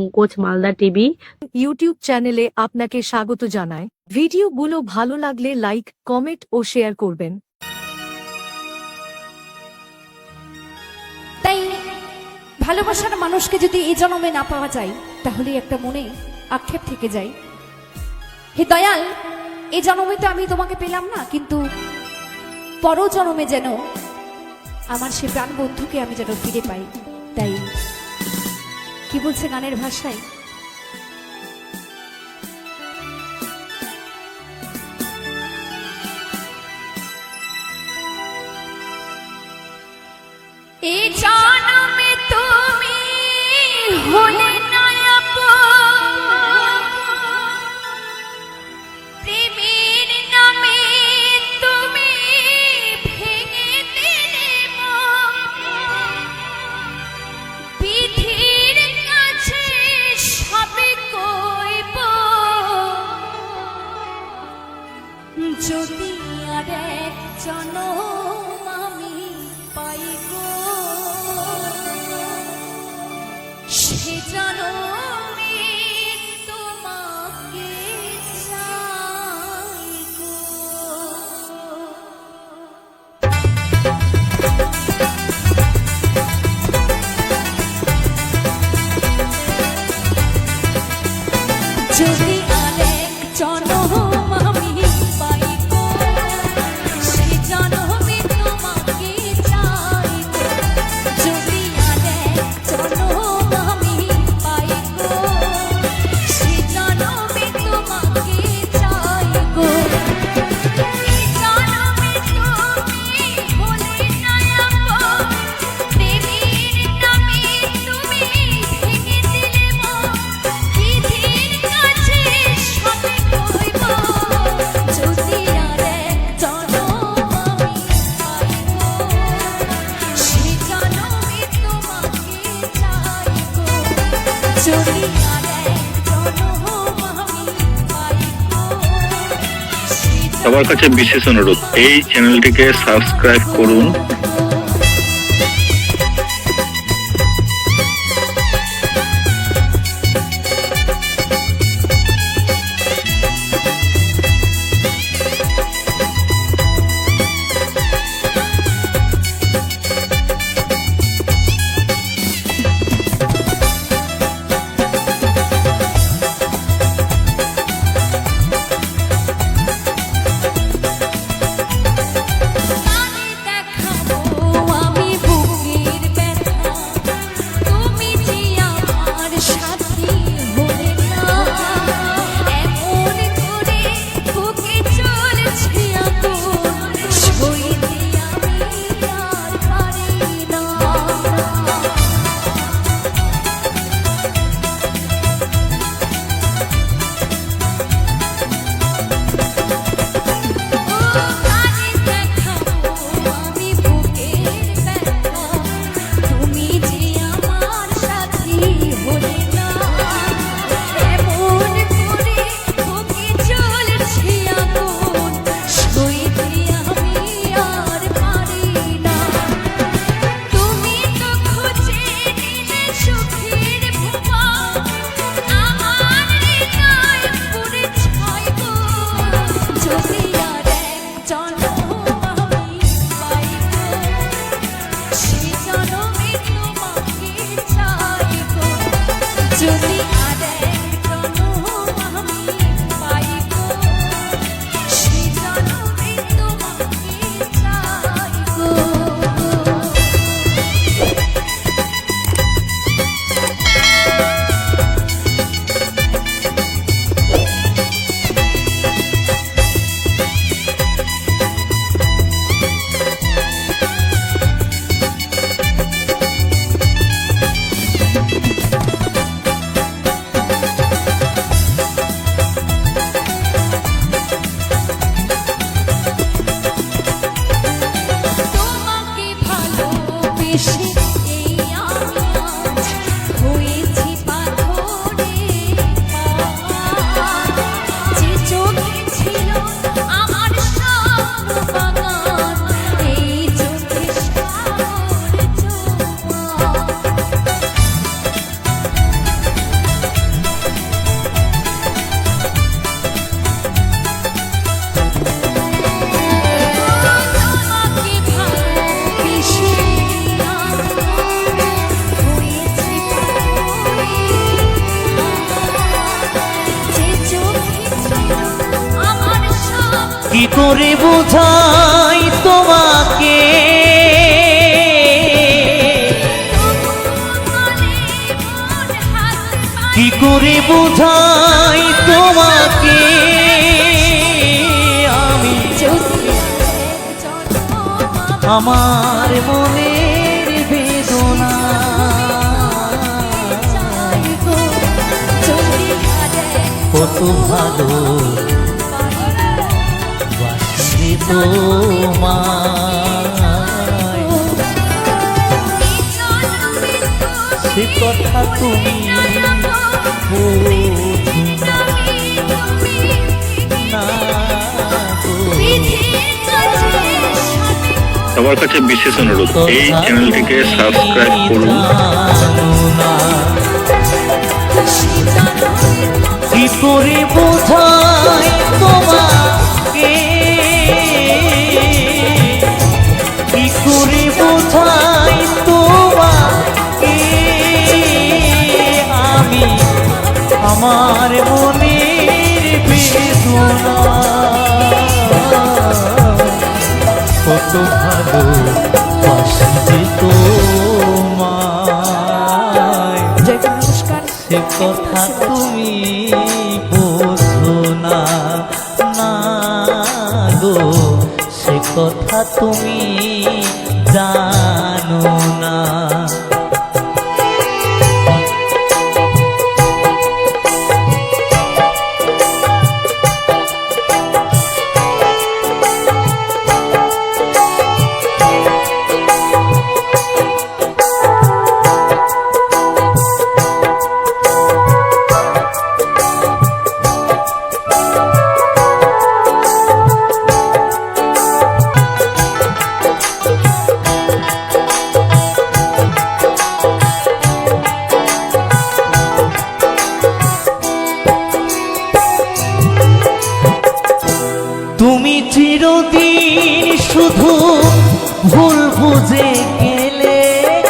Pankaj Malda TV. YouTube চ্যানেলে আপনাকে স্বাগত জানায় ভিডিওগুলো ভালো লাগলে লাইক কমেন্ট ও শেয়ার করবেন। তাই ভালোবাসার মানুষকে যদি এই জন্মে না পাওয়া যায় তাহলে একটা মনে আক্ষেপ থেকে যায়। হে দয়াল এই জন্মে তো আমি তোমাকে পেলাম না কিন্তু পর জন্মে যেন আমার সে প্রাণ বন্ধুকে আমি যেন ফিরে পাই। তাই কি বলছে গানের ভাষায়? এই জন্মে তুমি হলে যদি আর এক জনম আমি পাই গো সে জনমে যদি আরেক জনম আমি পাইব সে সবার কাছে বিশেষ অনুরোধ এই চ্যানেলটিকে সাবস্ক্রাইব করুন। কি করে বোঝাই তোমাকে? কি করে বোঝাই তোমাকে? আমি আমার মনের বেদনা। কত ভালো তোমায় সে কথা তুমি। সবার কাছে বিশেষ অনুরোধ এই চ্যানেলটিকে সাবস্ক্রাইব করুন কি করে বোঝাই তোমাকে আমার মনের বেদনা। কত ভালো বাসি যে তোমায় সে কথা তুমি বোঝো না না গো। সে কথা তুমি জানো না। ভুল বুঝে